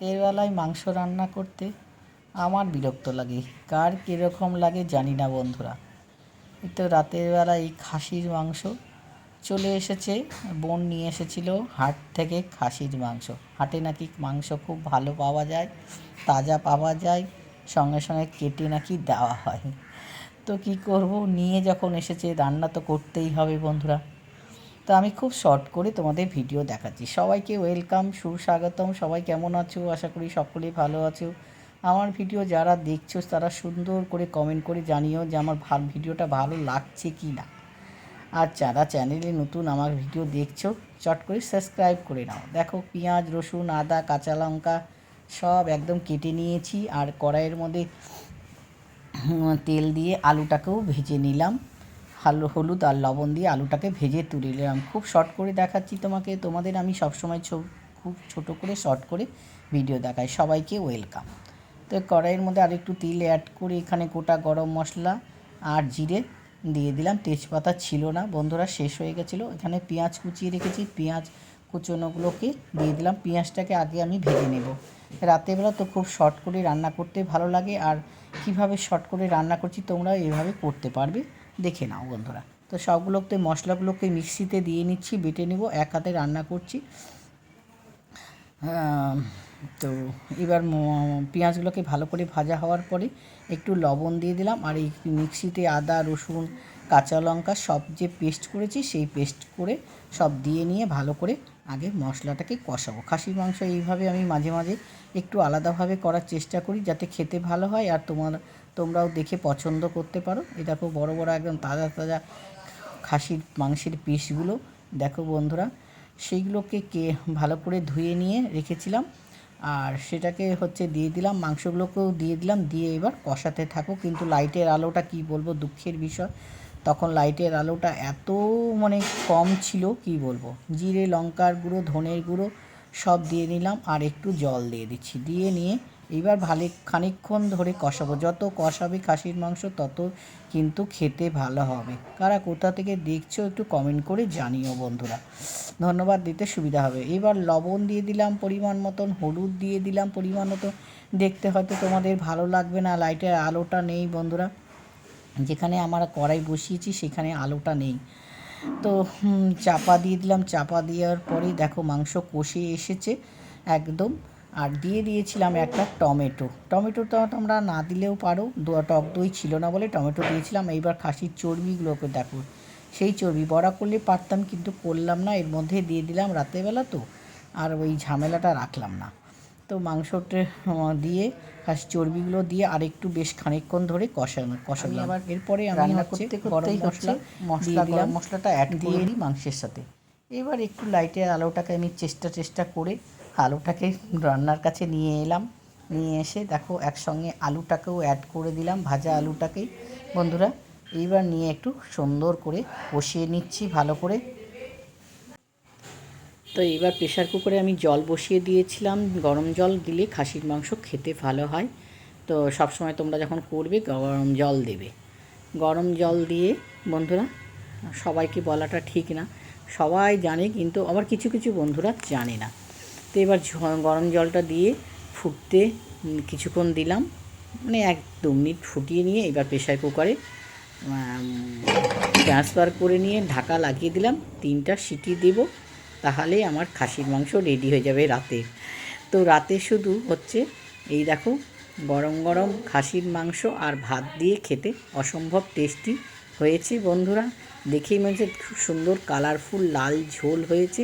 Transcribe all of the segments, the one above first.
রাতেরবেলায় মাংস রান্না করতে আমার বিরক্ত লাগে। কার কীরকম লাগে জানি না বন্ধুরা। তো রাতের বেলা এই খাসির মাংস চলে এসেছে। বোন নিয়ে এসেছিল হাট থেকে খাসির মাংস। হাটে নাকি মাংস খুব ভালো পাওয়া যায়, তাজা পাওয়া যায়, সঙ্গে সঙ্গে কেটে নাকি দেওয়া হয়। তো কী করব? নিয়ে যখন এসেছে, রান্না তো করতেই হবে বন্ধুরা। তো আমি খুব শর্ট করে তোমাদের ভিডিও দেখাচ্ছি। সবাইকে ওয়েলকাম সুস্বাগতম। সবাই কেমন আছো? আশা করি সকলেই ভালো আছো। আমার ভিডিও যারা দেখছ, তারা সুন্দর করে কমেন্ট করে জানিও যে আমার ভালো ভিডিওটা ভালো লাগছে কি না। আর যারা চ্যানেলে নতুন আমার ভিডিও দেখছ, চট করে সাবস্ক্রাইব করে নাও। দেখো, পেঁয়াজ, রসুন, আদা, কাঁচা লঙ্কা সব একদম কেটে নিয়েছি। আর কড়াইয়ের মধ্যে তেল দিয়ে আলুটাকেও ভেজে নিলাম। হালু হলুদ আর লবণ দিয়ে আলুটাকে ভেজে তুলে নিলাম। খুব শর্ট করে দেখাচ্ছি তোমাকে। তোমাদের আমি সবসময় ছো- খুব ছোট করে শর্ট করে ভিডিও দেখাই। সবাইকে ওয়েলকাম তো কড়াইয়ের মধ্যে আর একটু তেল অ্যাড করে এখানে গোটা গরম মশলা আর জিরে দিয়ে দিলাম। তেজপাতা ছিল না। বন্ধুরা, শেষ হয়ে গেছিল। এখানে পেঁয়াজ কুচিয়ে রেখেছি। পেঁয়াজ কুচোনোগুলোকে দিয়ে দিলাম। পেঁয়াজটাকে আগে আমি ভেজে নেব। রাতেরবেলা তো খুব শর্ট করে রান্না করতে ভালো লাগে। আর কীভাবে শর্ট করে রান্না করছি তোমরা এভাবে করতে পারবে। দেখে নাও বন্ধুরা। তো সবগুলোকে, মশলাগুলোকে মিক্সিতে দিয়ে নিচ্ছি, বেটে নেব, এক হাতে রান্না করছি। তো এবার পেঁয়াজগুলোকে ভালো করে ভাজা হওয়ার পরে একটু লবণ দিয়ে দিলাম। আর এই মিক্সিতে আদা, রসুন, কাঁচা লঙ্কা সব যে পেস্ট করেছি, সেই পেস্ট করে সব দিয়ে নিয়ে ভালো করে আগে মশলাটাকে কষাবো। খাসির মাংস এইভাবে আমি মাঝে মাঝে একটু আলাদাভাবে করার চেষ্টা করি যাতে খেতে ভালো হয় আর তোমার, তোমরাও দেখে পছন্দ করতে পারো। এই দেখো বড় বড় একদম তাজা তাজা খাসির মাংসের পিসগুলো। দেখো বন্ধুরা, সেইগুলোকে কে ভালো করে ধুয়ে নিয়ে রেখেছিলাম। আর সেটাকে হচ্ছে দিয়ে দিলাম, মাংসগুলোকেও দিয়ে দিলাম, দিয়ে এবার কষাতে থাকো। কিন্তু লাইটের আলোটা কি বলব, দুঃখের বিষয়। তখন লাইটের আলোটা এত মানে কম ছিল, কি বলব? জিরে, লঙ্কার গুঁড়ো, ধনের গুঁড়ো সব দিয়ে নিলাম আর একটু জল দিয়ে দিচ্ছি। দিয়ে নিয়ে এইবার ভালো খানিকক্ষণ ধরে কষাবো। যত কষাবে খাসির মাংস, তত কিন্তু খেতে ভালো হবে। কারা কোথা থেকে দেখছ একটু কমেন্ট করে জানিও বন্ধুরা। ধন্যবাদ দিতে সুবিধা হবে। এবার লবণ দিয়ে দিলাম পরিমাণ মতন, হলুদ দিয়ে দিলাম পরিমাণ মতো দেখতে হয়তো তোমাদের ভালো লাগবে না, লাইটের আলোটা নেই বন্ধুরা। যেখানে আমরা কড়াই বসিয়েছি, সেখানে আলোটা নেই। তো চাপা দিয়ে দিলাম। চাপা দেওয়ার পরে দেখো মাংস কষে এসেছে একদম। আর দিয়ে দিয়েছিলাম একটা টমেটো। টমেটোটা তোমরা না দিলেও পারো। টক দই ছিল না বলে টমেটো দিয়েছিলাম। এইবার খাসির চর্বিগুলোকে দেখো। সেই চর্বি বড়া করলে পারতাম, কিন্তু করলাম না। এর মধ্যে দিয়ে দিলাম রাতেরবেলা তো। আর ওই ঝামেলাটা রাখলাম না। তো মাংসটা দিয়ে খাসি চর্বিগুলো দিয়ে আর একটু বেশ খানিকক্ষণ ধরে কষানো কষানো আবার এরপরে আমি রান্না হচ্ছে করতে গরম মশলা মশলা দিলাম। মশলাটা অ্যাড দিয়ে দিই মাংসের সাথে। এবার একটু লাইটের আলোটাকে আমি চেষ্টা চেষ্টা করে আলুটাকে রান্নার কাছে নিয়ে এলাম। নিয়ে এসে দেখো একসঙ্গে আলুটাকেও অ্যাড করে দিলাম ভাজা আলুটাকেই। বন্ধুরা এইবার নিয়ে একটু সুন্দর করে কষিয়ে নিচ্ছি ভালো করে। তো এবার প্রেশার কুকারে আমি জল বসিয়ে দিয়েছিলাম। গরম জল দিলে খাসির মাংস খেতে ভালো হয়। তো সব সময় তোমরা যখন করবে, গরম জল দেবে। গরম জল দিয়ে, বন্ধুরা, সবাইকে বলাটা ঠিক না। সবাই জানে, কিন্তু আবার কিছু কিছু বন্ধুরা জানে না। তো এবার গরম জলটা দিয়ে ফুটতে কিছুক্ষণ দিলাম। মানে এক দু মিনিট ফুটিয়ে নিয়ে এবার প্রেশার কুকারে ট্রান্সফার করে নিয়ে ঢাকা লাগিয়ে দিলাম। তিনটা সিটি দেব। তাহলেই আমার খাসির মাংস রেডি হয়ে যাবে রাতে। তো রাতে শুধু হচ্ছে এই দেখো, গরম গরম খাসির মাংস আর ভাত দিয়ে খেতে অসম্ভব টেস্টি হয়েছে বন্ধুরা। দেখেই মনে হচ্ছে খুব সুন্দর কালারফুল লাল ঝোল হয়েছে।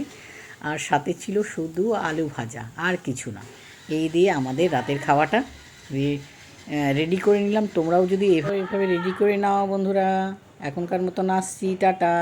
আর সাথে ছিল শুধু আলু ভাজা, আর কিছু না। এই দিয়ে আমাদের রাতের খাওয়াটা রেডি করে নিলাম। তোমরাও যদি এভাবে এভাবে রেডি করে নাও বন্ধুরা। এখনকার মতন আসছি, টাটা।